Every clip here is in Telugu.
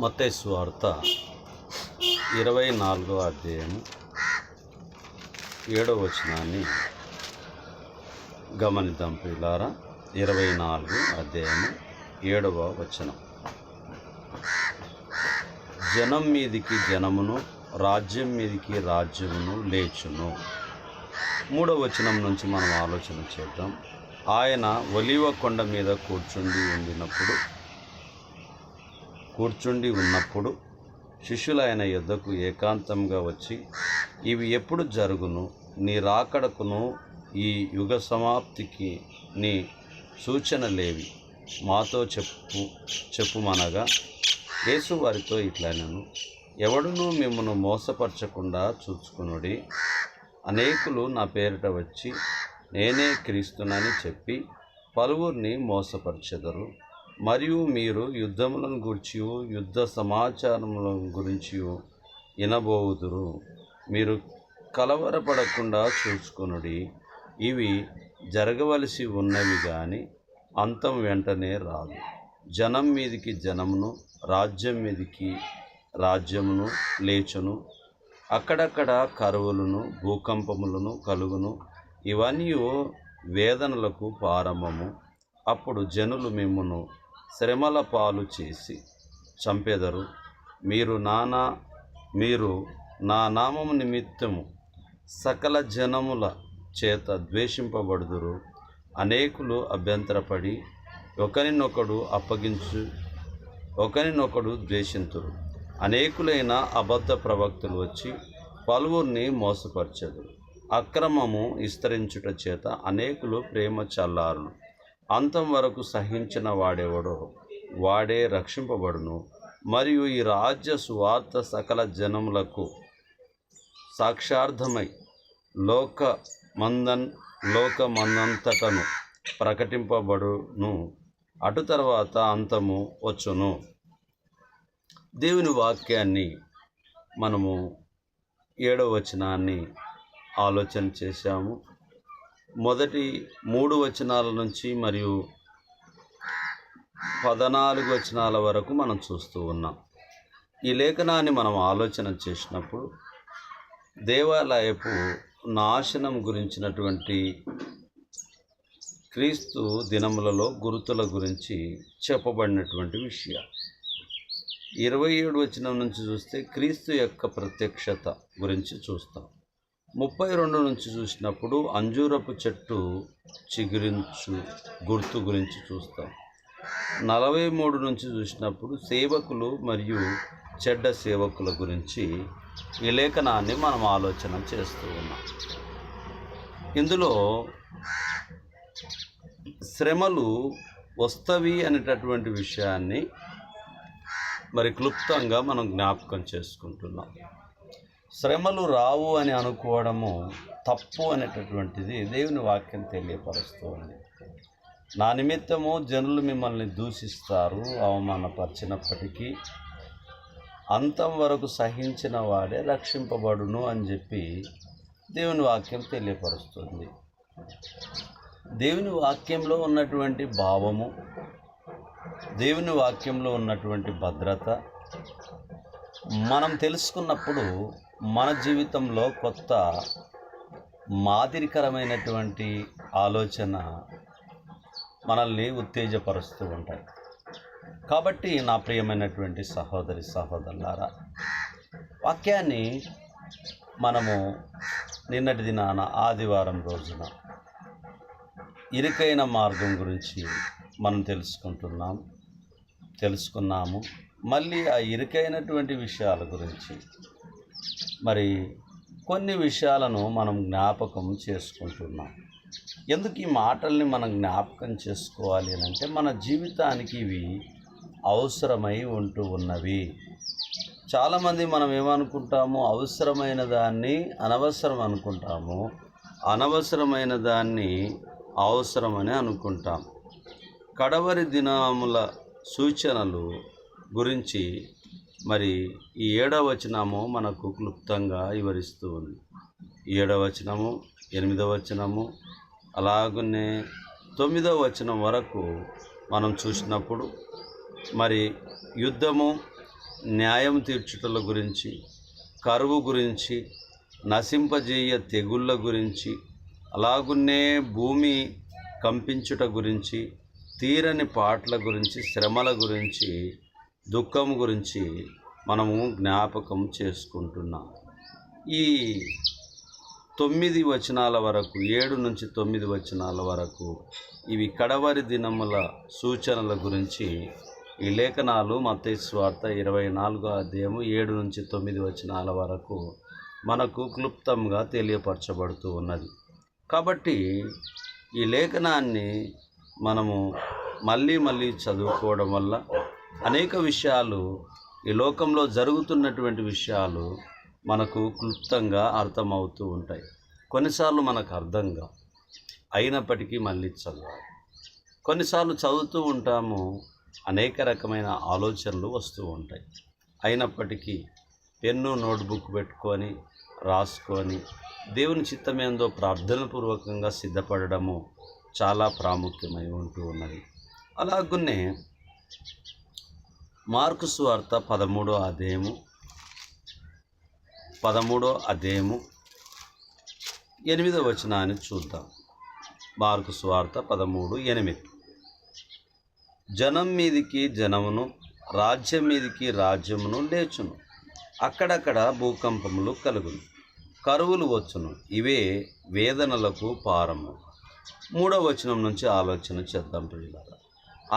మత్తయి వార్త ఇరవై నాలుగో అధ్యాయం ఏడవ వచనాన్ని గమనిద్దాం పిల్లారా ఇరవై నాలుగు అధ్యాయం ఏడవ వచనం. జనం మీదికి జనమును రాజ్యం మీదికి రాజ్యమును లేచును. మూడవ వచనం నుంచి మనం ఆలోచన చేద్దాం. ఆయన ఒలివ కొండ మీద కూర్చుండి ఉండినప్పుడు కూర్చుండి ఉన్నప్పుడు శిష్యులైన యుద్ధకు ఏకాంతంగా వచ్చి ఇవి ఎప్పుడు జరుగును? నీ రాకడకును ఈ యుగ సమాప్తికి నీ సూచనలేవి. మాతో చెప్పు చెప్పుమనగా యేసు వారితో ఇట్లనను ఎవడునూ మిమ్మను మోసపరచకుండా చూచుకునుడి. అనేకులు నా పేరిట వచ్చి నేనే క్రీస్తునని చెప్పి పలువురిని మోసపరచెదరు. మరియు మీరు యుద్ధములను గురించి యుద్ధ సమాచారములను గురించి వినబోదురు మీరు కలవరపడకుండా చూసుకొనుడి ఇవి జరగవలసి ఉన్నవి కానీ అంతం వెంటనే రాదు. జనం మీదికి జనమును రాజ్యం మీదికి రాజ్యమును లేచును. అక్కడక్కడ కరువులను భూకంపములను కలుగును. ఇవన్నీ వేదనలకు ప్రారంభము అప్పుడు జనులు మిమ్మును శ్రమల పాలు చేసి చంపెదరు. మీరు నానా మీరు నా నామము నిమిత్తము సకల జనముల చేత ద్వేషింపబడుదురు. అనేకులు అభ్యంతరపడి ఒకరినొకడు అప్పగించు ఒకరినొకడు ద్వేషింతురు. అనేకులైన అబద్ధ ప్రవక్తలు వచ్చి పలువురిని మోసపరచదు అక్రమము విస్తరించుట చేత అనేకులు ప్రేమ చల్లారును. అంతం వరకు సహించిన వాడెవడో వాడే రక్షింపబడును. మరియు ఈ రాజ్య సువార్త సకల జనములకు సాక్షార్థమై లోక మందన్ లోకమందంతటను ప్రకటింపబడును. అటు తర్వాత అంతము వచ్చును. దేవుని వాక్యాన్ని మనము ఏడవ వచనాన్ని ఆలోచన చేశాము. మొదటి మూడు వచనాల నుంచి మరియు పద్నాలుగు వచనాల వరకు మనం చూస్తూ ఉన్నాం. ఈ లేఖనాన్ని మనం ఆలోచన చేసినప్పుడు దేవాలయపు నాశనం గురించినటువంటి క్రీస్తు దినములలో గురుతుల గురించి చెప్పబడినటువంటి విషయాలు ఇరవై ఏడు వచనం నుంచి చూస్తే క్రీస్తు యొక్క ప్రత్యక్షత గురించి చూస్తాం. ముప్పై రెండు నుంచి చూసినప్పుడు అంజూరపు చెట్టు చిగురించు గుర్తు గురించి చూస్తాం. నలభై మూడు నుంచి చూసినప్పుడు సేవకులు మరియు చెడ్డ సేవకుల గురించి ఈ లేఖనాన్ని మనం ఆలోచన చేస్తూ ఉన్నాం. ఇందులో శ్రమలు వస్తవి అనేటటువంటి విషయాన్ని మరి క్లుప్తంగా మనం జ్ఞాపకం చేసుకుంటున్నాం. శ్రమలు రావు అని అనుకోవడము తప్పు అనేటటువంటిది దేవుని వాక్యం తెలియపరుస్తూ ఉంది నా నిమిత్తము జనులు మిమ్మల్ని దూషిస్తారు అవమానపరిచినప్పటికీ అంతం వరకు సహించిన వాడే రక్షింపబడును అని చెప్పి దేవుని వాక్యం తెలియపరుస్తుంది. దేవుని వాక్యంలో ఉన్నటువంటి భావము దేవుని వాక్యంలో ఉన్నటువంటి భద్రత మనం తెలుసుకున్నప్పుడు మన జీవితంలో కొత్త మాదిరికరమైనటువంటి ఆలోచన మనల్ని ఉత్తేజపరుస్తూ ఉంటాయి. కాబట్టి నా ప్రియమైనటువంటి సహోదరి సహోదరులారా వాక్యాన్ని మనము నిన్నటి దినాన ఆదివారం రోజున ఇరుకైన మార్గం గురించి మనం తెలుసుకుంటున్నాం తెలుసుకున్నాము. మళ్ళీ ఆ ఇరుకైనటువంటి విషయాల గురించి మరి కొన్ని విషయాలను మనం జ్ఞాపకం చేసుకుంటున్నాం. ఎందుకు ఈ మాటల్ని మనం జ్ఞాపకం చేసుకోవాలి అని అంటే మన జీవితానికి ఇవి అవసరమై ఉంటూ ఉన్నవి. చాలామంది మనం ఏమనుకుంటాము అవసరమైన దాన్ని అనవసరం అనుకుంటాము. అనవసరమైన దాన్ని అవసరమని అనుకుంటాం. కడవరి దినముల సూచనలు గురించి మరి ఈ ఏడవ వచనము మనకు క్లుప్తంగా వివరిస్తూ ఉంది. ఏడవ వచనము ఎనిమిదవ వచనము అలాగనే తొమ్మిదవ వచనం వరకు మనం చూసినప్పుడు మరి యుద్ధము న్యాయం తీర్చుటల గురించి కరువు గురించి నశింపజేయ తెగుళ్ళ గురించి అలాగున్నే భూమి కంపించుట గురించి తీరని పాటల గురించి శ్రమల గురించి దుఃఖం గురించి మనము జ్ఞాపకం చేసుకుంటున్నాం. ఈ తొమ్మిది వచనాల వరకు ఏడు నుంచి తొమ్మిది వచనాల వరకు ఇవి కడవరి దినముల సూచనల గురించి ఈ లేఖనాలు మత్తయి స్వార్థ ఇరవై నాలుగో అధ్యాయము ఏడు నుంచి తొమ్మిది వచనాల వరకు మనకు క్లుప్తంగా తెలియపరచబడుతూ ఉన్నది. కాబట్టి ఈ లేఖనాన్ని మనము మళ్ళీ మళ్ళీ చదువుకోవడం వల్ల అనేక విషయాలు ఈ లోకంలో జరుగుతున్నటువంటి విషయాలు మనకు క్లుప్తంగా అర్థమవుతూ ఉంటాయి. కొన్నిసార్లు మనకు అర్థంగా అయినప్పటికీ మళ్ళీ చదవాలి. కొన్నిసార్లు చదువుతూ ఉంటాము అనేక రకమైన ఆలోచనలు వస్తూ ఉంటాయి. అయినప్పటికీ పెన్ను నోట్బుక్ పెట్టుకొని రాసుకొని దేవుని చిత్తమేందో ప్రార్థనపూర్వకంగా సిద్ధపడడము చాలా ప్రాముఖ్యమై ఉంటూ ఉన్నది. అలాగునే మార్కు స్వార్త పదమూడో అధ్యాయము. పదమూడో అధ్యాయము. ఎనిమిదో వచనాన్ని చూద్దాం. మార్కు స్వార్త పదమూడు ఎనిమిది. జనం మీదికి జనమును రాజ్యం మీదికి రాజ్యమును లేచును. అక్కడక్కడ భూకంపములు కలుగును. కరువులు వచ్చును. ఇవే వేదనలకు పారము. మూడవ వచనం నుంచి ఆలోచన చేద్దాం ప్రియులారా.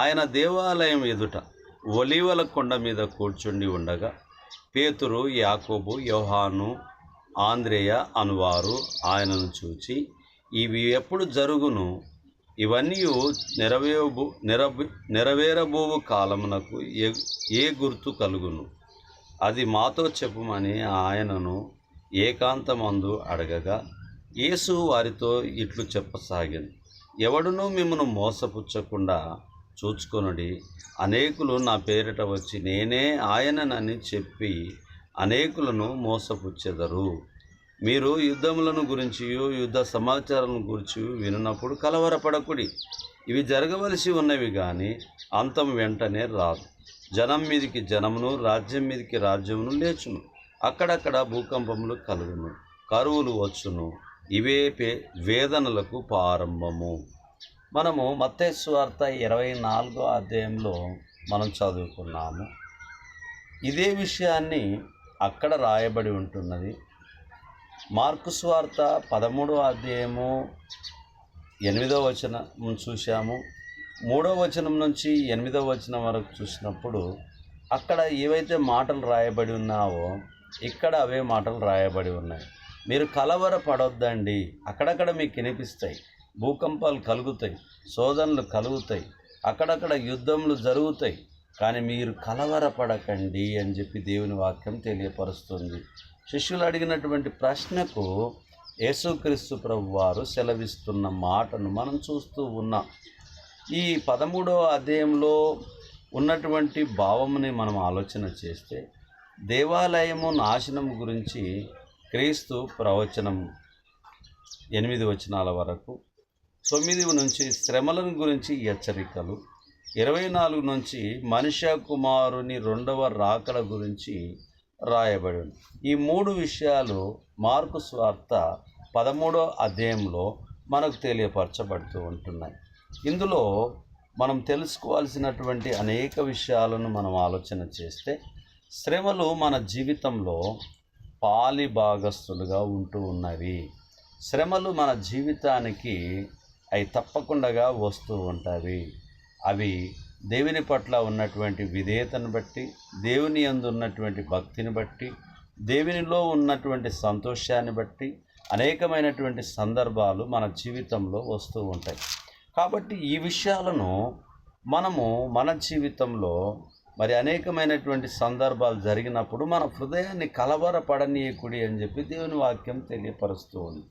ఆయన దేవాలయం ఎదుట ఒలీవల కొండ మీద కూర్చుండి ఉండగా పేతురు యాకోబు యోహాను ఆంద్రేయ అనువారు ఆయనను చూచి ఇవి ఎప్పుడు జరుగును? ఇవన్నీ నెరవేరబో నెరవే నెరవేరబోవు కాలమునకు ఏ ఏ గుర్తు కలుగును? అది మాతో చెప్పుమని ఆయనను ఏకాంతమందు అడగగా యేసు వారితో ఇట్లు చెప్పసాగింది ఎవడునూ మిమ్మను మోసపుచ్చకుండా చూచుకొనుడి. అనేకులు నా పేరిట వచ్చి నేనే ఆయననని చెప్పి అనేకులను మోసపుచ్చెదరు. మీరు యుద్ధములను గురించి యుద్ధ సమాచారాలను గురించి వినప్పుడు కలవరపడకుడి. ఇవి జరగవలసి ఉన్నవి కానీ అంతం వెంటనే రాదు. జనం మీదికి జనమును రాజ్యం మీదికి రాజ్యమును లేచును. అక్కడక్కడ భూకంపములు కలుగును. కరువులు వచ్చును. ఇవే పే వేదనలకు ప్రారంభము. మనము మత్తేశ్వార్త ఇరవై నాలుగో అధ్యాయంలో మనం చదువుకున్నాము. ఇదే విషయాన్ని అక్కడ రాయబడి ఉంటున్నది. మార్కు స్వార్త పదమూడో అధ్యాయము ఎనిమిదో వచనం చూశాము. మూడో వచనం నుంచి ఎనిమిదో వచనం వరకు చూసినప్పుడు అక్కడ ఏవైతే మాటలు రాయబడి ఉన్నావో ఇక్కడ అవే మాటలు రాయబడి ఉన్నాయి. మీరు కలవర పడొద్దండి అక్కడక్కడ మీకు వినిపిస్తాయి. భూకంపాలు కలుగుతాయి శోధనలు కలుగుతాయి అక్కడక్కడ యుద్ధములు జరుగుతాయి. కానీ మీరు కలవరపడకండి అని చెప్పి దేవుని వాక్యం తెలియపరుస్తుంది. శిష్యులు అడిగినటువంటి ప్రశ్నకు యేసుక్రీస్తు ప్రభు వారు సెలవిస్తున్న మాటను మనం చూస్తూ ఉన్నాం. ఈ పదమూడవ అధ్యాయంలో ఉన్నటువంటి భావముని మనం ఆలోచన చేస్తే దేవాలయము నాశనం గురించి క్రీస్తు ప్రవచనం ఎనిమిది వచనాల వరకు తొమ్మిది నుంచి శ్రమలను గురించి హెచ్చరికలు. ఇరవై నాలుగు నుంచి మనిష కుమారుని రెండవ రాకడ గురించి రాయబడి ఉంది. ఈ మూడు విషయాలు మార్కు స్వార్త పదమూడో అధ్యాయంలో మనకు తెలియపరచబడుతూ ఉంటున్నాయి. ఇందులో మనం తెలుసుకోవాల్సినటువంటి అనేక విషయాలను మనం ఆలోచన చేస్తే శ్రమలు మన జీవితంలో పాలి భాగస్థులుగా ఉంటూ ఉన్నవి. శ్రమలు మన జీవితానికి అవి తప్పకుండా వస్తూ ఉంటాయి. అవి దేవుని పట్ల ఉన్నటువంటి విధేయతను బట్టి దేవుని యందు ఉన్నటువంటి భక్తిని బట్టి దేవునిలో ఉన్నటువంటి సంతోషాన్ని బట్టి అనేకమైనటువంటి సందర్భాలు మన జీవితంలో వస్తూ ఉంటాయి. కాబట్టి ఈ విషయాలను మనము మన జీవితంలో మరి అనేకమైనటువంటి సందర్భాలు జరిగినప్పుడు మన హృదయాన్ని కలవరపడనీయకుడి అని చెప్పి దేవుని వాక్యం తెలియపరుస్తూ ఉంది.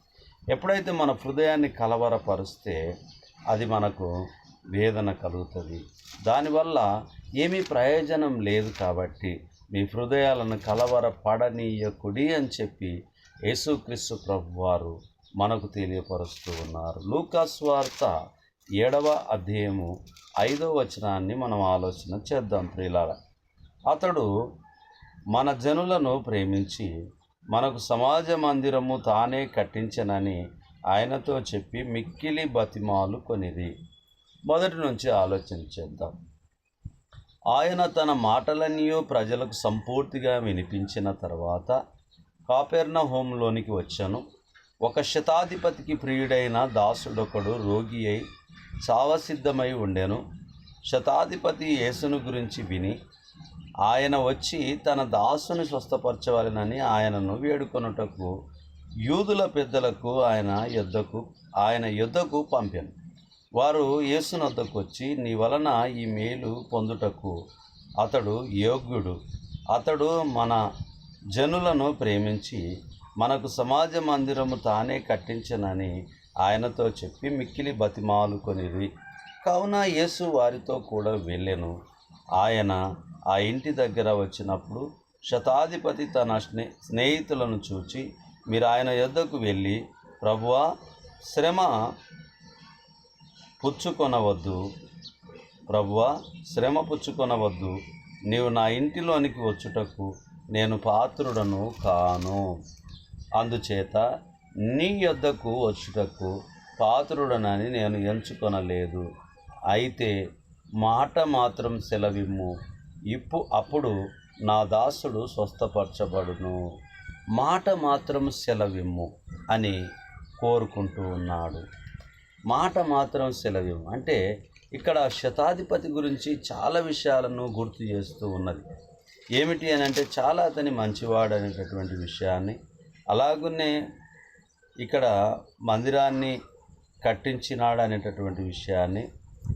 ఎప్పుడైతే మన హృదయాన్ని కలవరపరిస్తే అది మనకు వేదన కలుగుతుంది. దానివల్ల ఏమీ ప్రయోజనం లేదు కాబట్టి మీ హృదయాలను కలవరపడనీయకుడి అని చెప్పి యేసుక్రీస్తు ప్రభు వారు మనకు తెలియపరుస్తూ ఉన్నారు. లూకాస్ వార్త ఏడవ అధ్యాయము ఐదవ వచనాన్ని మనం ఆలోచన చేద్దాం ప్రియులారా. అతడు మన జనులను ప్రేమించి మనకు సమాజ మందిరము తానే కట్టించనని ఆయనతో చెప్పి మిక్కిలి బతిమాలు కొనిది. మొదటి నుంచి ఆలోచించేద్దాం ఆయన తన మాటలన్నీ ప్రజలకు సంపూర్తిగా వినిపించిన తర్వాత కాపెర్న హోంలోనికి వచ్చాను. ఒక శతాధిపతికి ప్రియుడైన దాసుడొకడు రోగి అయి చావసిద్ధమై ఉండెను. శతాధిపతి యేసును గురించి విని ఆయన వచ్చి తన దాసుని స్వస్థపరచవాలని ఆయనను వేడుకొనుటకు యూదుల పెద్దలకు ఆయన యుద్ధకు ఆయన యుద్ధకు పంపాను. వారు యేసునొద్దకు వచ్చి నీ వలన ఈ మేలు పొందుటకు అతడు యోగ్యుడు. అతడు మన జనులను ప్రేమించి మనకు సమాజ మందిరము తానే కట్టించనని ఆయనతో చెప్పి మిక్కిలి బతిమాలుకొనిది కావున యేసు వారితో కూడా వెళ్ళెను. ఆయన ఆ ఇంటి దగ్గర వచ్చినప్పుడు శతాధిపతి తన స్నే స్నేహితులను చూచి మీరు ఆయన యొద్దకు వెళ్ళి ప్రభువా శ్రమ పుచ్చుకొనవద్దు. ప్రభువా శ్రమ పుచ్చుకొనవద్దు. నీవు నా ఇంటిలోనికి వచ్చుటకు నేను పాత్రుడను కాను. అందుచేత నీ యొద్దకు వచ్చుటకు పాత్రుడనని నేను ఎంచుకొనలేదు. అయితే మాట మాత్రం సెలవిమ్ము. ఇప్పు అప్పుడు నా దాసుడు స్వస్థపరచబడును. మాట మాత్రం సెలవిమ్ము అని కోరుకుంటూ ఉన్నాడు. మాట మాత్రం సెలవిమ్ము. అంటే ఇక్కడ శతాధిపతి గురించి చాలా విషయాలను గుర్తు చేస్తూ ఉన్నది. ఏమిటి అని అంటే చాలా అతని మంచివాడు అనేటటువంటి విషయాన్ని. అలాగునే ఇక్కడ మందిరాన్ని కట్టించినాడు అనేటటువంటి విషయాన్ని.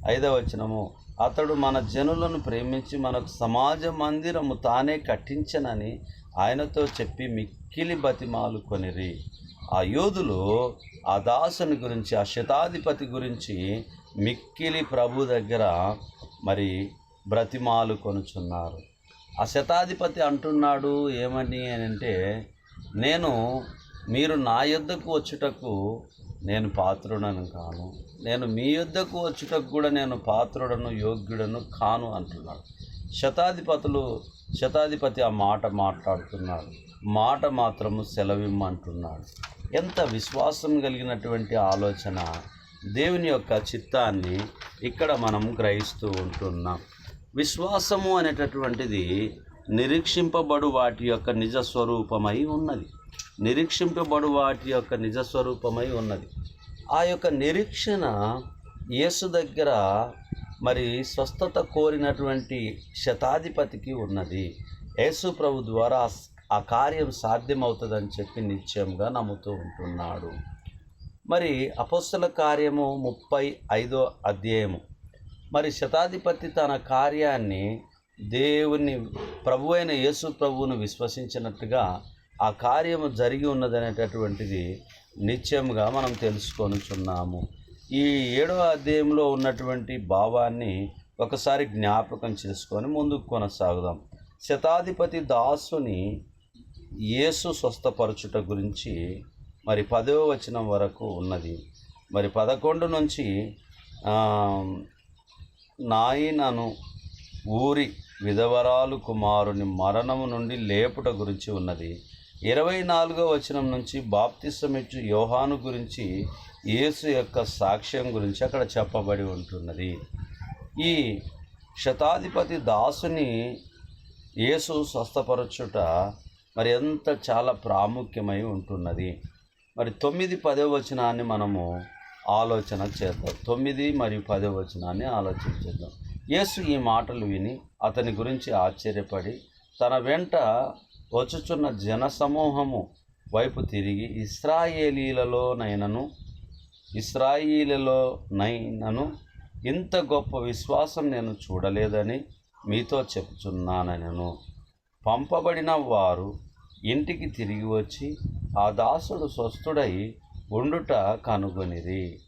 ఐదవ వచనము అతడు మన జనులను ప్రేమించి మనకు సమాజ మందిరము తానే కట్టించనని ఆయనతో చెప్పి మిక్కిలి బతిమాలు కొనిరి. ఆ యోధులు ఆ దాసుని గురించి ఆ శతాధిపతి గురించి మిక్కిలి ప్రభు దగ్గర మరి బ్రతిమాలు కొనుచున్నారు. ఆ శతాధిపతి అంటున్నాడు ఏమని? అని అంటే నేను మీరు నా యొద్దకు వచ్చుటకు నేను పాత్రుడను కాను. నేను మీ యుద్ధకు వచ్చుటకు కూడా నేను పాత్రుడను యోగ్యుడను కాను అంటున్నాడు. శతాధిపతులు శతాధిపతి ఆ మాట మాట్లాడుతున్నాడు మాట మాత్రము సెలవిమ్మంటున్నాడు. ఎంత విశ్వాసం కలిగినటువంటి ఆలోచన. దేవుని యొక్క చిత్తాన్ని ఇక్కడ మనం గ్రహిస్తూ ఉంటున్నాం. విశ్వాసము అనేటటువంటిది నిరీక్షింపబడు వాటి యొక్క నిజ స్వరూపమై ఉన్నది. నిరీక్షింపబడు వాటి యొక్క నిజ స్వరూపమై ఉన్నది. ఆ యొక్క నిరీక్షణ యేసు దగ్గర మరి స్వస్థత కోరినటువంటి శతాధిపతికి ఉన్నది. యేసు ప్రభు ద్వారా ఆ కార్యం సాధ్యమవుతుందని చెప్పి నిశ్చయంగా నమ్ముతూ ఉంటున్నాడు. మరి అపస్సుల కార్యము ముప్పై ఐదో అధ్యాయము. మరి శతాధిపతి తన కార్యాన్ని దేవుని ప్రభు అయిన యేసు ప్రభువును విశ్వసించినట్టుగా ఆ కార్యము జరిగి ఉన్నదనేటటువంటిది నిత్యంగా మనం తెలుసుకొనుచున్నాము. ఈ ఏడవ అధ్యాయంలో ఉన్నటువంటి భావాన్ని ఒకసారి జ్ఞాపకం చేసుకొని ముందుకు కొనసాగుదాం. శతాధిపతి దాసుని యేసు స్వస్థపరచుట గురించి మరి పదవ వచనం వరకు ఉన్నది. మరి పదకొండు నుంచి నాయనను ఊరి విధవరాలు కుమారుని మరణము నుండి లేపుట గురించి ఉన్నది. ఇరవై నాలుగో వచనం నుంచి బాప్తిసమిచ్చు యోహాను గురించి యేసు యొక్క సాక్ష్యం గురించి అక్కడ చెప్పబడి ఉంటున్నది. ఈ శతాధిపతి దాసుని యేసు స్వస్థపరచుట మరి ఎంత చాలా ప్రాముఖ్యమై ఉంటున్నది. మరి తొమ్మిది పదో వచనాన్ని మనము ఆలోచన చేద్దాం. తొమ్మిది మరియు పదో వచనాన్ని ఆలోచన చేద్దాం యేసు ఈ మాటలు విని అతని గురించి ఆశ్చర్యపడి తన వెంట వచ్చుచున్న జనసమూహము వైపు తిరిగి ఇస్రాయేలీలలోనైనను ఇస్రాయిలలో ఇంత గొప్ప విశ్వాసం నేను చూడలేదని మీతో చెప్తున్నానను పంపబడిన వారు ఇంటికి తిరిగి వచ్చి ఆ దాసుడు స్వస్థుడై ఉండుట కనుగొనిరి.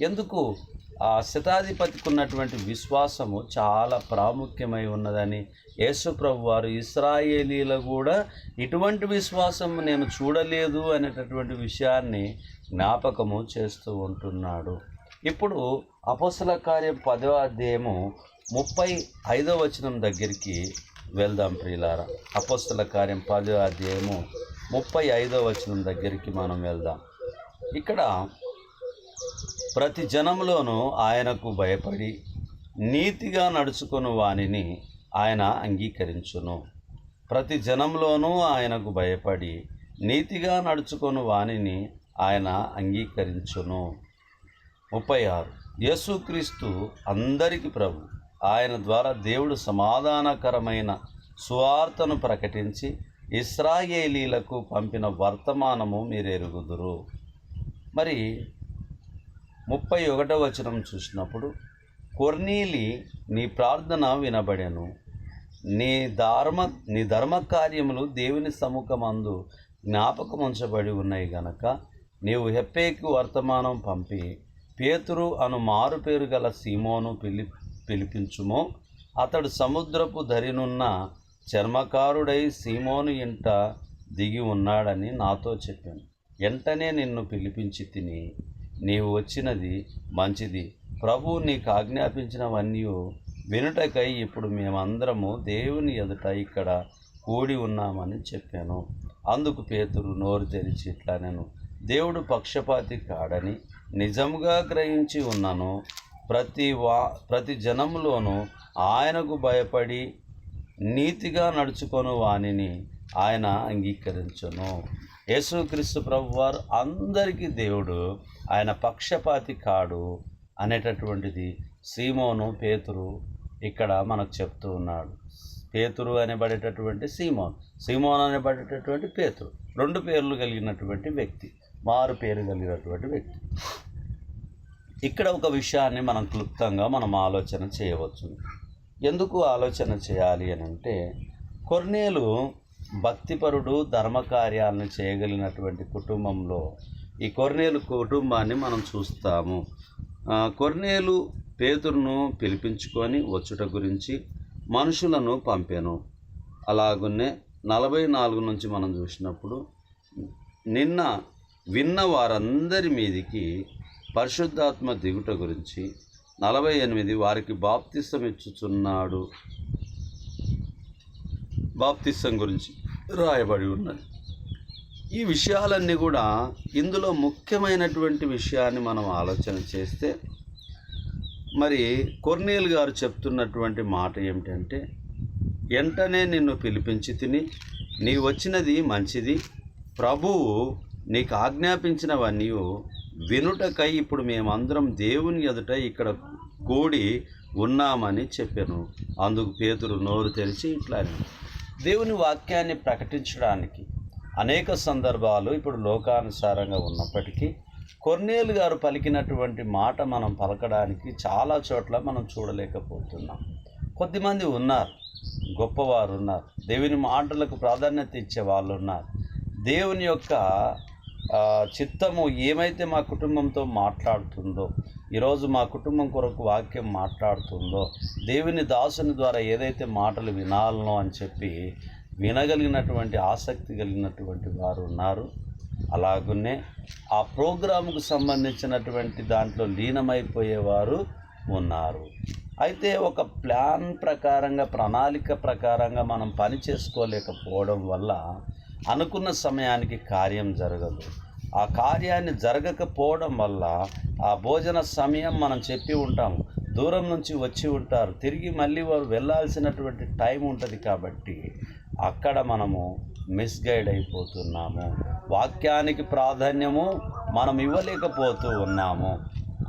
ఎందుకు? ఆ శతాధిపతికి ఉన్నటువంటి విశ్వాసము చాలా ప్రాముఖ్యమై ఉన్నదని యేసుప్రభు వారు ఇస్రాయేలీలో కూడా ఇటువంటి విశ్వాసం నేను చూడలేదు అనేటటువంటి విషయాన్ని జ్ఞాపకము చేస్తూ ఉంటున్నాడు. ఇప్పుడు అపసల కార్యం పదవ అధ్యాయము ముప్పై ఐదవ వచనం దగ్గరికి వెళ్దాం ప్రియులారా. అపస్తుల కార్యం పదో అధ్యాయము ముప్పై ఐదో వచనం దగ్గరికి మనం వెళ్దాం. ఇక్కడ ప్రతి జనంలోనూ ఆయనకు భయపడి నీతిగా నడుచుకుని వానిని ఆయన అంగీకరించును. ప్రతి జనంలోనూ ఆయనకు భయపడి నీతిగా నడుచుకొని వానిని ఆయన అంగీకరించును. ముప్పై ఆరు. యేసుక్రీస్తు అందరికి ప్రభు. ఆయన ద్వారా దేవుడు సమాధానకరమైన సువార్తను ప్రకటించి ఇస్రాయేలీలకు పంపిన వర్తమానము మీరు ఎరుగుదురు మరి ముప్పై ఒకటో వచనం చూసినప్పుడు కొర్నీలి నీ ప్రార్థన వినబడెను. నీ ధర్మ నీ ధర్మ కార్యములు దేవుని సముఖమందు జ్ఞాపకం ఉంచబడి ఉన్నాయి గనక నీవు హెప్పేకు వర్తమానం పంపి పేతురు అను మారు పేరు గల సీమోను పిలి పిలిపించుమో. అతడు సముద్రపు ధరినున్న చర్మకారుడై సీమోను ఇంట దిగి ఉన్నాడని నాతో చెప్పాను. వెంటనే నిన్ను పిలిపించి తిని నీవు వచ్చినది మంచిది. ప్రభు నీకు ఆజ్ఞాపించినవన్నీ వినుటకై ఇప్పుడు మేమందరము దేవుని ఎదుట ఇక్కడ కూడి ఉన్నామని చెప్పాను. అందుకు పేతురు నోరు తెరిచి ఇట్లా నేను దేవుడు పక్షపాతి కాడని నిజంగా గ్రహించి ఉన్నాను. ప్రతి వా ప్రతి జనములోనూ ఆయనకు భయపడి నీతిగా నడుచుకొను వానిని ఆయన అంగీకరించను. యేసుక్రీస్తు ప్రభువారు అందరికీ దేవుడు ఆయన పక్షపాతి కాడు అనేటటువంటిది సీమోను పేతురు ఇక్కడ మనకు చెప్తూ ఉన్నాడు. పేతురు అనబడేటటువంటి సీమోన్ సీమోన్ అనబడేటటువంటి పేతురు. రెండు పేర్లు కలిగినటువంటి వ్యక్తి మారు పేరు కలిగినటువంటి వ్యక్తి. ఇక్కడ ఒక విషయాన్ని మనం క్లుప్తంగా మనం ఆలోచన చేయవచ్చు. ఎందుకు ఆలోచన చేయాలి అని అంటే కొర్నేలు భక్తిపరుడు ధర్మకార్యాలను చేయగలిగినటువంటి కుటుంబంలో ఈ కొర్నేలు కుటుంబాన్ని మనం చూస్తాము. కొర్నేలు పేతురును పిలిపించుకొని వచ్చుట గురించి మనుషులను పంపాను. అలాగునే నలభై నాలుగు నుంచి మనం చూసినప్పుడు నిన్న విన్న వారందరి మీదికి పరిశుద్ధాత్మ దిగుట గురించి నలభై ఎనిమిది వారికి బాప్తిసం ఇచ్చుచున్నాడు. బాప్తిసం గురించి రాయబడి ఉన్నది. ఈ విషయాలన్నీ కూడా ఇందులో ముఖ్యమైనటువంటి విషయాన్ని మనం ఆలోచన చేస్తే మరి కొర్నేల్ గారు చెప్తున్నటువంటి మాట ఏమిటంటే వెంటనే నిన్ను పిలిపించి తిని నీ వచ్చినది మంచిది. ప్రభువు నీకు ఆజ్ఞాపించినవన్నీ వినుటకై ఇప్పుడు మేమందరం దేవుని ఎదుట ఇక్కడ కూడి ఉన్నామని చెప్పాను. అందుకు పేతురు నోరు తెరిచి ఇట్లా దేవుని వాక్యాన్ని ప్రకటించడానికి అనేక సందర్భాలు ఇప్పుడు లోకానుసారంగా ఉన్నప్పటికీ కొర్నేలు గారు పలికినటువంటి మాట మనం పలకడానికి చాలా చోట్ల మనం చూడలేకపోతున్నాం. కొద్దిమంది ఉన్నారు గొప్పవారు ఉన్నారు దేవుని మాటలకు ప్రాధాన్యత ఇచ్చే వాళ్ళు ఉన్నారు. దేవుని యొక్క చిత్తము ఏమైతే మా కుటుంబంతో మాట్లాడుతుందో ఈరోజు మా కుటుంబం కొరకు వాక్యం మాట్లాడుతుందో దేవుని దాసుని ద్వారా ఏదైతే మాటలు వినాలనో అని చెప్పి వినగలిగినటువంటి ఆసక్తి కలిగినటువంటి వారు ఉన్నారు. అలాగునే ఆ ప్రోగ్రాముకు సంబంధించినటువంటి దాంట్లో లీనమైపోయేవారు ఉన్నారు. అయితే ఒక ప్లాన్ ప్రకారంగా ప్రణాళిక ప్రకారంగా మనం పని చేసుకోలేకపోవడం వల్ల అనుకున్న సమయానికి కార్యం జరగదు. ఆ కార్యాన్ని జరగకపోవడం వల్ల ఆ భోజన సమయం మనం చెప్పి ఉంటాము దూరం నుంచి వచ్చి ఉంటారు తిరిగి మళ్ళీ వారు వెళ్ళాల్సినటువంటి టైం ఉంటుంది కాబట్టి అక్కడ మనము మిస్గైడ్ అయిపోతున్నాము. వాక్యానికి ప్రాధాన్యము మనం ఇవ్వలేకపోతూ ఉన్నాము.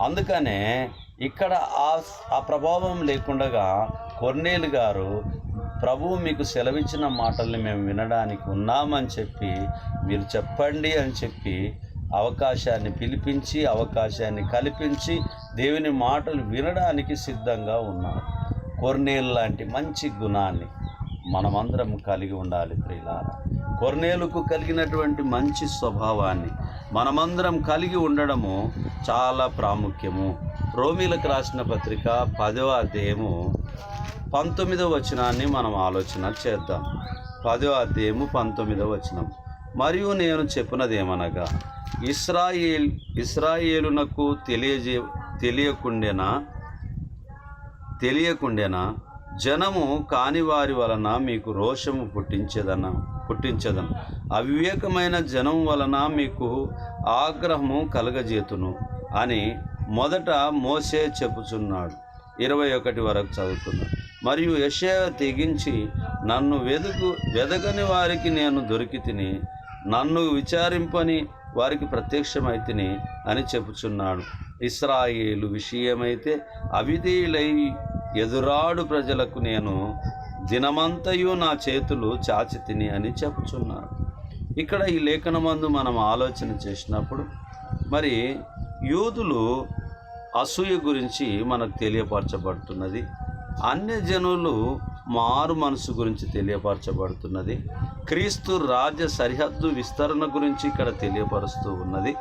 అందుకనే ఇక్కడ ఆ ఆ ప్రభావం లేకుండా కొన్నేలు గారు ప్రభువు మీకు సెలవిచ్చిన మాటల్ని మేము వినడానికి ఉన్నామని చెప్పి మీరు చెప్పండి అని చెప్పి అవకాశాన్ని పిలిపించి అవకాశాన్ని కల్పించి దేవుని మాటలు వినడానికి సిద్ధంగా ఉన్నారు. కొర్నేలు లాంటి మంచి గుణాన్ని మనమందరం కలిగి ఉండాలి ప్రియులారా. కొర్నేలుకు కలిగినటువంటి మంచి స్వభావాన్ని మనమందరం కలిగి ఉండడము చాలా ప్రాముఖ్యము. రోమిలకు రాసిన పత్రిక పదవ అధ్యాయము పంతొమ్మిదవ వచనాన్ని మనం ఆలోచన చేద్దాం. పదవ అధ్యాయము పంతొమ్మిదవ వచనం. మరియు నేను చెప్పినదేమనగా ఇస్రాయేల్ ఇస్రాయేలునకు తెలియజే తెలియకుండేనా తెలియకుండేనా జనము కాని వారి వలన మీకు రోషము పుట్టించేదన పుట్టించదను. అవివేకమైన జనం వలన మీకు ఆగ్రహము కలగజేతును అని మొదట మోసే చెప్పుచున్నాడు. ఇరవై ఒకటి వరకు చదువుతున్నాడు. మరియు యెషయా తెగించి నన్ను వెదుకు వెదగని వారికి నేను దొరికి తిని నన్ను విచారింపని వారికి ప్రత్యక్షమైతిని అని చెప్పుచున్నాడు. ఇస్రాయేలు విషయమైతే అవిధేయులై ఎదురాడు ప్రజలకు నేను దినమంతయు నా చేతులు చాచి తిని అని చెప్పుచున్నాడు ఇక్కడ ఈ లేఖనమందు మనం ఆలోచన చేసినప్పుడు మరి యూదులు అసూయ గురించి మనకు తెలియపరచబడుతున్నది. అన్య జనులు మారు మనసు గురించి తెలియపరచబడుతున్నది. క్రీస్తు రాజ్య సరిహద్దు విస్తరణ గురించి ఇక్కడ తెలియపరుస్తూ ఉన్నది.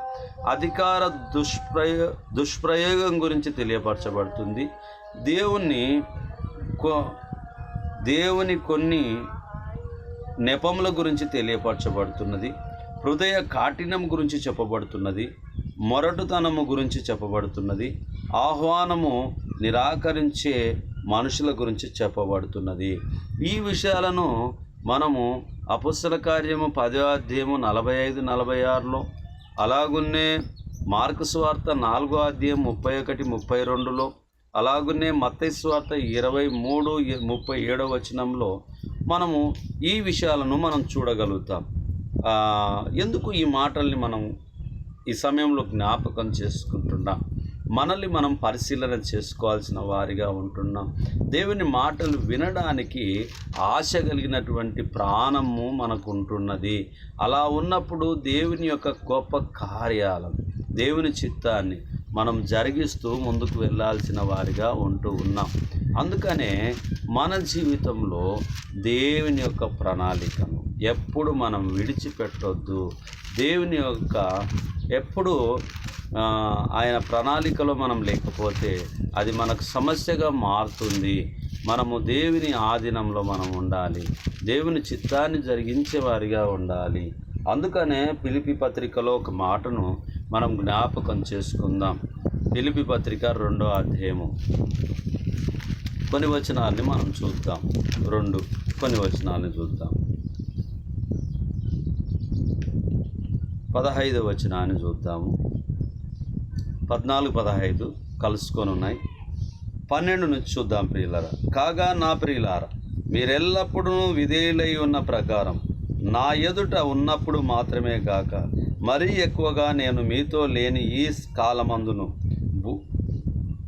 అధికార దుష్ప్రయో దుష్ప్రయోగం గురించి తెలియపరచబడుతుంది. దేవుణ్ణి కొ దేవుని కొన్ని నెపముల గురించి తెలియపరచబడుతున్నది హృదయ కాఠినం గురించి చెప్పబడుతున్నది మొరటుతనము గురించి చెప్పబడుతున్నది ఆహ్వానము నిరాకరించే మనుషుల గురించి చెప్పబడుతున్నది. ఈ విషయాలను మనము అపుస్తల కార్యము పదో అధ్యాయము నలభై ఐదు నలభై ఆరులో అలాగున్నే మార్కు స్వార్త నాలుగో అధ్యాయం ముప్పై ఒకటి ముప్పై రెండులో అలాగునే మత్తయి ఇరవై మూడు ముప్పై ఏడవ వచనంలో మనము ఈ విషయాలను మనం చూడగలుగుతాం. ఎందుకు ఈ మాటల్ని మనం ఈ సమయంలో జ్ఞాపకం చేసుకుంటున్నాం? మనల్ని మనం పరిశీలన చేసుకోవాల్సిన వారిగా ఉంటున్నాం. దేవుని మాటలు వినడానికి ఆశ కలిగినటువంటి ప్రాణము మనకు ఉంటున్నది అలా ఉన్నప్పుడు దేవుని యొక్క గొప్ప కార్యాలను దేవుని చిత్తాన్ని మనం జరిగిస్తూ ముందుకు వెళ్ళాల్సిన వారిగా ఉంటూ ఉన్నాం. అందుకనే మన జీవితంలో దేవుని యొక్క ప్రణాళికను ఎప్పుడు మనం విడిచిపెట్టొద్దు. దేవుని యొక్క ఎప్పుడు ఆయన ప్రణాళికలో మనం లేకపోతే అది మనకు సమస్యగా మారుతుంది. మనము దేవుని ఆధీనంలో మనం ఉండాలి. దేవుని చిత్తాన్ని జరిగించే వారిగా ఉండాలి. అందుకనే పిలిపి పత్రికలో ఒక మాటను మనం జ్ఞాపకం చేసుకుందాం. పిలిపి పత్రిక రెండో అధ్యాయము. కొన్ని వచనాలని మనం చూద్దాం. రెండు కొన్ని వచనాలని చూద్దాం. పదహైదు వచనాన్ని చూద్దాము. పద్నాలుగు పదహైదు కలుసుకొని ఉన్నాయి. పన్నెండు నుంచి చూద్దాం ప్రియులారా. కాగా నా ప్రియులారా మీరెల్లప్పుడూ విధేయులై ఉన్న ప్రకారం నా ఎదుట ఉన్నప్పుడు మాత్రమే కాక మరీ ఎక్కువగా నేను మీతో లేని ఈ కాలమందును. భూ-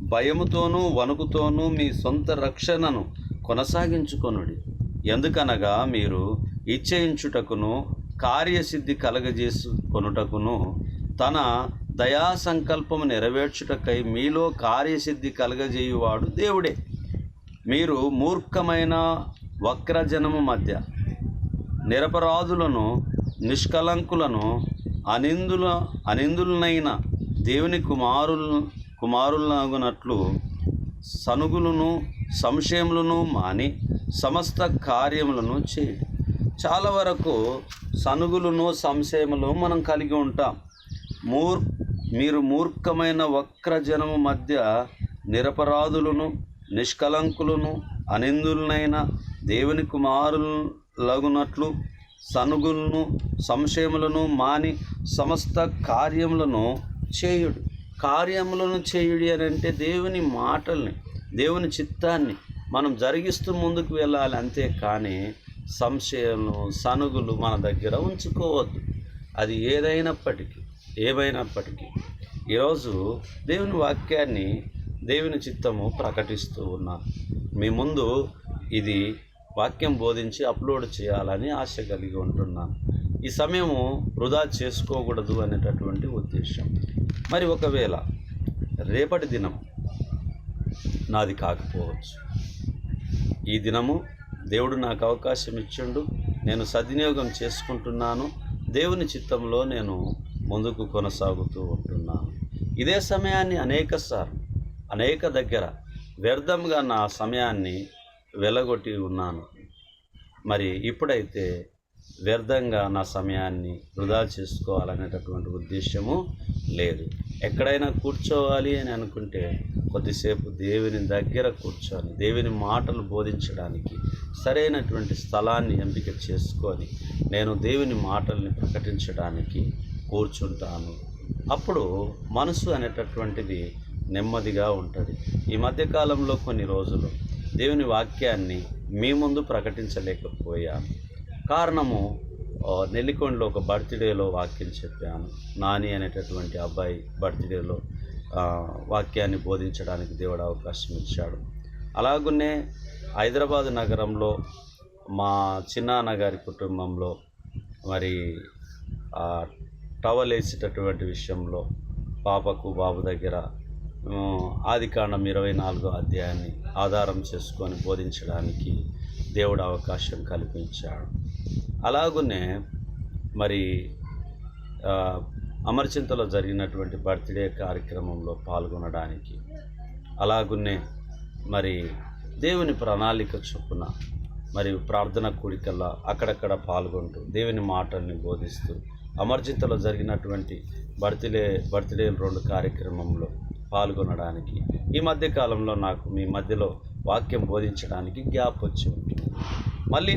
భయముతోనూ వణుకుతోనూ మీ సొంత రక్షణను కొనసాగించుకొనుడి. ఎందుకనగా మీరు ఇచ్చయించుటకును కార్యసిద్ధి కలగజేసుకొనుటకును తన దయా సంకల్పము నెరవేర్చుటకై మీలో కార్యసిద్ధి కలగజేయువాడు దేవుడే. మీరు మూర్ఖమైన వక్రజనము మధ్య నిరపరాధులను నిష్కలంకులను అనిందుల అనిందులనైన దేవుని కుమారుల కుమారులగునట్లు సనుగులను సంశయములను మాని సమస్త కార్యములను చేయండి చాలా వరకు సనుగులను సంశయములు మనం కలిగి ఉంటాం. మూర్ మీరు మూర్ఖమైన వక్రజనము మధ్య నిరపరాధులను నిష్కలంకులను అనిందులనైన దేవుని కుమారులగునట్లు సనుగులను సంశయములను మాని సమస్త కార్యములను చేయుడు. కార్యములను చేయుడి అని అంటే దేవుని మాటల్ని దేవుని చిత్తాన్ని మనం జరిగిస్తూ ముందుకు వెళ్ళాలి. అంతే కానీ సంశయము సనుగులు మన దగ్గర ఉంచుకోవద్దు. అది ఏదైనప్పటికీ ఏమైనప్పటికీ ఈరోజు దేవుని వాక్యాన్ని దేవుని చిత్తము ప్రకటిస్తూ ఉన్నారు మీ ముందు ఇది వాక్యం బోధించి అప్లోడ్ చేయాలని ఆశ కలిగి ఉంటున్నాను. ఈ సమయము వృధా చేసుకోకూడదు అనేటటువంటి ఉద్దేశం. మరి ఒకవేళ రేపటి దినం నాది కాకపోవచ్చు. ఈ దినము దేవుడు నాకు అవకాశం ఇచ్చిండు. నేను సద్వినియోగం చేసుకుంటున్నాను. దేవుని చిత్తంలో నేను ముందుకు కొనసాగుతూ ఉంటున్నాను. ఇదే సమయాన్ని అనేక సార్లు అనేక దగ్గర వ్యర్థంగా నా సమయాన్ని వెలగొట్టి ఉన్నాను. మరి ఇప్పుడైతే వ్యర్థంగా నా సమయాన్ని వృధా చేసుకోవాలనేటటువంటి ఉద్దేశము లేదు. ఎక్కడైనా కూర్చోవాలి అని అనుకుంటే కొద్దిసేపు దేవుని దగ్గర కూర్చొని దేవుని మాటలు బోధించడానికి సరైనటువంటి స్థలాన్ని ఎంపిక చేసుకొని నేను దేవుని మాటల్ని ప్రకటించడానికి కూర్చుంటాను. అప్పుడు మనసు అనేటటువంటిది నెమ్మదిగా ఉంటుంది. ఈ మధ్యకాలంలో కొన్ని రోజులు దేవుని వాక్యాన్ని మీ ముందు ప్రకటించలేకపోయాను. కారణము నెల్లికొండలో ఒక బర్త్డేలో వాక్యం చెప్పాను. నాని అనేటటువంటి అబ్బాయి బర్త్డేలో వాక్యాన్ని బోధించడానికి దేవుడు అవకాశం ఇచ్చాడు. అలాగునే హైదరాబాద్ నగరంలో మా చిన్నాన్న గారి కుటుంబంలో మరి టవల్ వేసేటటువంటి విషయంలో పాపకు బాబు దగ్గర ఆది కాండం ఇరవై నాలుగో అధ్యాయాన్ని ఆధారం చేసుకొని బోధించడానికి దేవుడు అవకాశం కల్పించాడు. అలాగునే మరి అమర్చింతలో జరిగినటువంటి బర్త్డే కార్యక్రమంలో పాల్గొనడానికి అలాగునే మరి దేవుని ప్రణాళిక చొప్పున మరి ప్రార్థన కూడికల్లా అక్కడక్కడ పాల్గొంటూ దేవుని మాటల్ని బోధిస్తూ అమర్జింతలో జరిగినటువంటి బర్త్డే బర్త్డే రెండు కార్యక్రమంలో పాల్గొనడానికి. ఈ మధ్య కాలంలో నాకు మీ మధ్యలో వాక్యం బోధించడానికి గ్యాప్ వచ్చి ఉంటుంది. మళ్ళీ